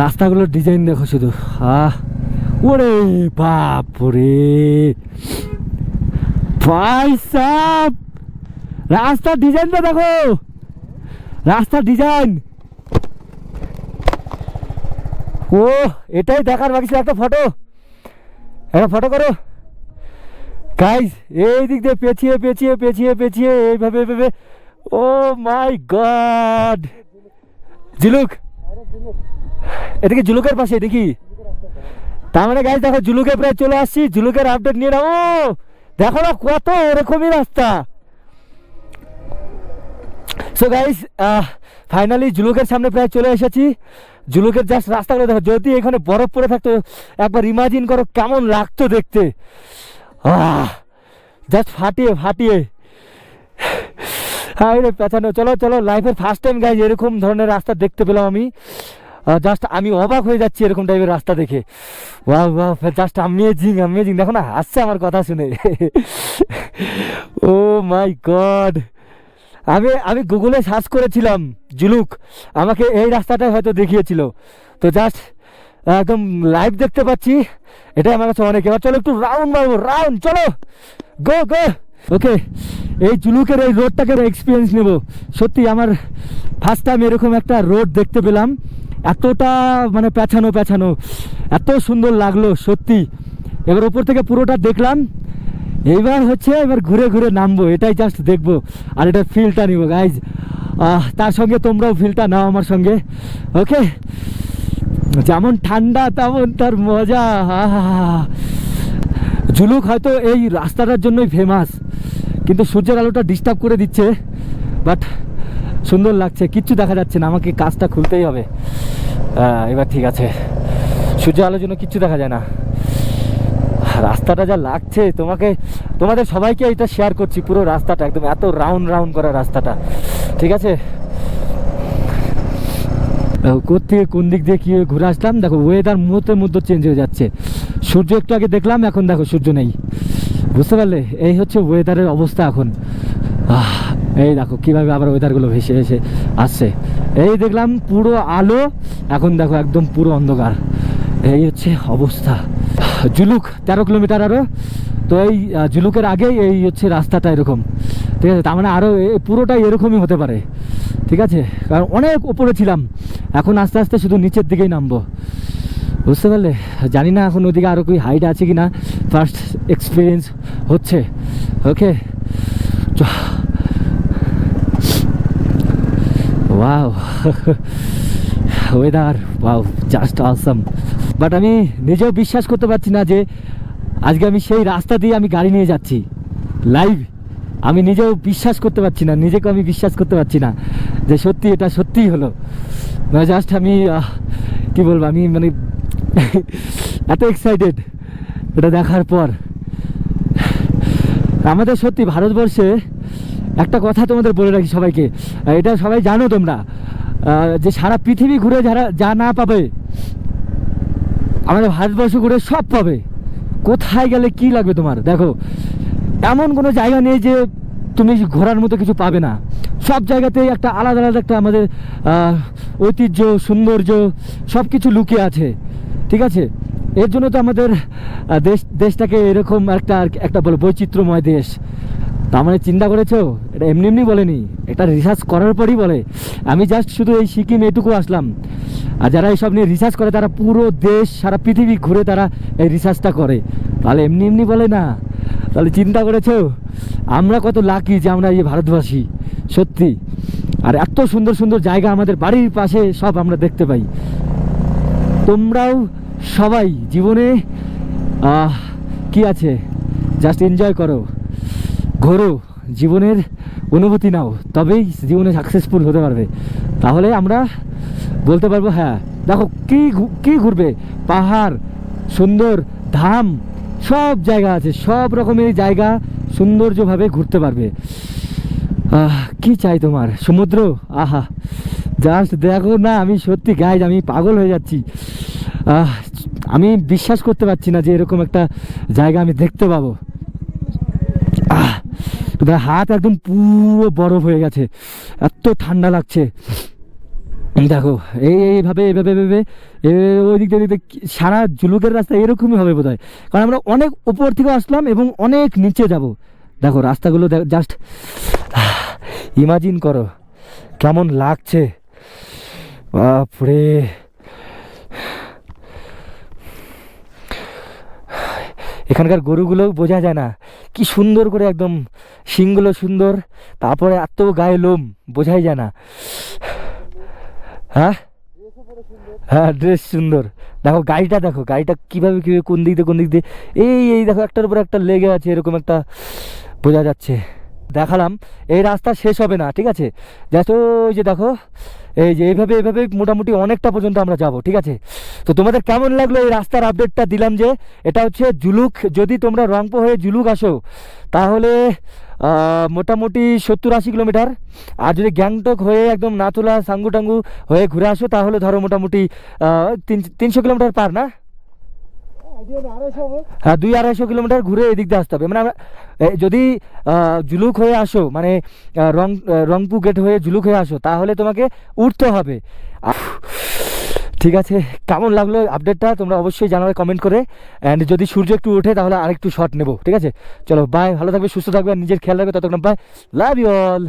রাস্তাগুলোর design দেখো শুধু। আহ, ওরে বাপরে। ভাই সাব, রাস্তার ডিজাইনটা দেখো। রাস্তার ডিজাইন ও এটাই দেখার বাকি ছিল একটা ফটো একটা ফটো করো। গাইজ এই দিক দিয়ে পেঁচিয়ে পেঁচিয়ে পেঁচিয়ে পেঁচিয়ে, এইভাবে এইভাবে। Oh my God Zuluk! এদিকে জুলুকের পাশে দেখি তার মানে গাইজ দেখো, জুলুকে প্রায় চলে আসছি। জুলুকের আপডেট নিয়ে ও, দেখো না কত এরকমই রাস্তা। সো গাইস ফাইনালি জুলুকের সামনে প্রায় চলে এসেছি। জুলুকের জাস্ট রাস্তাগুলো দেখো, যদি এখানে বরফ পড়ে থাকতো, একবার ইমাজিন করো কেমন লাগতো দেখতে। জাস্ট ফাটিয়ে ফাটিয়ে। হাই রে পেছানো, চলো চলো লাইফের ফার্স্ট টাইম গাইজ এরকম ধরনের রাস্তা দেখতে পেলাম আমি। জাস্ট আমি অবাক হয়ে যাচ্ছি এরকম টাইপের রাস্তা দেখে। Wow wow just amazing amazing দেখো না হাসছে আমার কথা শুনে। ও মাই গড আমি আমি গুগলে সার্চ করেছিলাম, জুলুক। আমাকে এই রাস্তাটাই হয়তো দেখিয়েছিল। তো জাস্ট একদম লাইভ দেখতে পাচ্ছি। এটাই আমার কাছে অনেক। এবার চলো একটু রাউন্ড মারবো রাউন্ড চলো। গো গো ওকে এই জুলুকের এই রোডটাকে এক্সপিরিয়েন্স নেব। সত্যি আমার ফার্স্ট টাইম এরকম একটা রোড দেখতে পেলাম। এতটা মানে পেছানো পেছানো। এত সুন্দর লাগল, সত্যি। এবার ওপর থেকে পুরোটা দেখলাম। এইবার হচ্ছে এবার ঘুরে ঘুরে নামবো, এটাই জাস্ট দেখব। আর এটা ফিলটা নিব গাইজ তার সঙ্গে তোমরাও ফিলটা নাও আমার সঙ্গে। ওকে যেমন ঠান্ডা, তেমন তার মজা। ঝুলুক হয়তো এই রাস্তাটার জন্যই ফেমাস কিন্তু সূর্যের আলোটা ডিস্টার্ব করে দিচ্ছে। বাট সুন্দর লাগছে কিচ্ছু দেখা যাচ্ছে না আমাকে কাজটা খুলতেই হবে। এবার ঠিক আছে। সূর্য আলোর জন্য কিচ্ছু দেখা যায় না। রাস্তাটা যা লাগছে তোমাকে তোমাদের সবাইকে এটা শেয়ার করছি পুরো রাস্তাটা একদম এত রাউন্ড রাউন্ড করা রাস্তাটা। ঠিক আছে? কোথেকে কোন দিক দিয়ে কী ঘুরে আসলাম দেখো ওয়েদার মুহূর্তের মধ্যে চেঞ্জ হয়ে যাচ্ছে। সূর্য একটু আগে দেখলাম এখন দেখো সূর্য নেই। বুঝতে পারলে? এই হচ্ছে ওয়েদারের অবস্থা এখন। আহ, এই দেখো, কীভাবে আবার ওয়েদারগুলো ভেসে ভেসে আসছে। এই দেখলাম পুরো আলো, এখন দেখো একদম পুরো অন্ধকার। এই হচ্ছে অবস্থা। জুলুক, তেরো কিলোমিটার আরও তো এই জুলুকের আগেই এই হচ্ছে রাস্তাটা এরকম। ঠিক আছে, তার মানে আরও পুরোটাই এরকমই হতে পারে। ঠিক আছে, কারণ অনেক ওপরে ছিলাম। এখন আস্তে আস্তে শুধু নিচের দিকেই নামবো। বুঝতে পারলে? জানি না এখন ওদিকে আরও কি হাইট আছে কি না ফার্স্ট এক্সপিরিয়েন্স হচ্ছে। Okay wow weather wow just awesome but আমি নিজেও বিশ্বাস করতে পারছি না যে আজকে আমি সেই রাস্তা দিয়ে আমি গাড়ি নিয়ে যাচ্ছি। লাইভ আমি নিজেও বিশ্বাস করতে পারছি না নিজেকে আমি বিশ্বাস করতে পারছি না যে সত্যি এটা সত্যিই হলো। মানে জাস্ট আমি কি বলব, আমি মানে এত এক্সাইটেড এটা দেখার পর। আমাদের সত্যি ভারতবর্ষে একটা কথা তোমাদের বলে রাখি সবাইকে। এটা সবাই জানো তোমরা। যে সারা পৃথিবী ঘুরে যারা যা না পাবে, আমাদের ভারতবর্ষ ঘুরে সব পাবে। কোথায় গেলে কি লাগবে তোমার? দেখো, এমন কোনো জায়গা নেই যে তুমি ঘোরার মতো কিছু পাবে না। সব জায়গাতেই একটা আলাদা আলাদা একটা আমাদের ঐতিহ্য, সৌন্দর্য সব কিছু লুকিয়ে আছে। ঠিক আছে? এর জন্য তো আমাদের দেশ, দেশটাকে এরকম একটা একটা বলো বৈচিত্র্যময় দেশ। তার মানে চিন্তা করেছ? এটা এমনি এমনি বলেনি। এটা রিসার্চ করার পরই বলে। আমি জাস্ট শুধু এই সিকিম এটুকু আসলাম। আর যারা এইসব নিয়ে রিসার্চ করে, তারা পুরো দেশ, সারা পৃথিবী ঘুরে তারা এই রিসার্চটা করে। তাহলে এমনি এমনি বলে না। তাহলে চিন্তা করেছ? আমরা কত লাকি যে আমরা এই ভারতবাসী। সত্যি। আর এত সুন্দর সুন্দর জায়গা আমাদের বাড়ির পাশে সব আমরা দেখতে পাই। তোমরাও সবাই জীবনে কি আছে? জাস্ট এনজয় করো। ঘোরো জীবনের অনুভূতি নাও, তবেই জীবনে সাকসেসফুল হতে পারবে। তাহলে আমরা বলতে পারব হ্যাঁ দেখো কি কি ঘুরবে? পাহাড়, সুন্দর, ধাম, সব জায়গা আছে, সব রকমের জায়গা সৌন্দর্যভাবে ঘুরতে পারবে। কি চাই তোমার? সমুদ্র? আহা জাস্ট দেখো না, আমি সত্যি গাইজ আমি পাগল হয়ে যাচ্ছি। আমি বিশ্বাস করতে পারছি না যে এরকম একটা জায়গা আমি দেখতে পাবো। হাত একদম পুরো বরফ হয়ে গেছে। এত ঠান্ডা লাগছে। দেখো, এই এইভাবে এইভাবে এইভাবে এ ওই দিক দিয়ে সারা জুলুকের রাস্তা এরকমই হবে বোধ কারণ আমরা অনেক উপর থেকে আসলাম এবং অনেক নিচে যাব। দেখো, রাস্তাগুলো জাস্ট ইমাজিন করো, কেমন লাগছে। বাপরে। এখানকার গরুগুলো বোঝা যায় না। কি সুন্দর করে একদম শিংগুলো সুন্দর, তারপরে এত গায়ে লোম, বোঝাই যায় না। হ্যাঁ? হ্যাঁ ড্রেস সুন্দর। দেখো গাড়িটা দেখো গাড়িটা কীভাবে কীভাবে, কোন দিক দিয়ে, কোন দিক দিয়ে। এই এই, দেখো একটার উপর একটা লেগে আছে, এরকম একটা বোঝা যাচ্ছে। দেখালাম, এই রাস্তা শেষ হবে না, ঠিক আছে? জাস্ট ওই যে দেখো, এই যে এইভাবে এইভাবে মোটামুটি অনেকটা পর্যন্ত আমরা যাব, ঠিক আছে? তো তোমাদের কেমন লাগল এই রাস্তার আপডেটটা দিলাম যে? এটা হচ্ছে জুলুক, যদি তোমরা রংপুর হয়ে জুলুক আসো, তাহলে মোটামুটি সত্তর আশি কিলোমিটার। আর যদি গ্যাংটক হয়ে একদম নাথুলা সাঙ্গু টাঙ্গু হয়ে ঘুরে আসো, তাহলে ধরো মোটামুটি তিন, তিনশো কিলোমিটার পার, না? হ্যাঁ দুই আড়াইশো কিলোমিটার ঘুরে এদিক দিয়ে আসতে হবে। মানে যদি জুলুক হয়ে আসো মানে রং রংপুর গেট হয়ে জুলুক হয়ে আসো, তাহলে তোমাকে উঠতে হবে। ঠিক আছে, কেমন লাগল আপডেটটা তোমরা অবশ্যই জানাবে কমেন্ট করে। অ্যান্ড যদি সূর্য একটু ওঠে, তাহলে আরেকটু শট নেব, ঠিক আছে? চলো বাই ভালো থাকবে, সুস্থ থাকবে নিজের খেয়াল রাখবে, ততক্ষণ বাই লাভ ইউ অল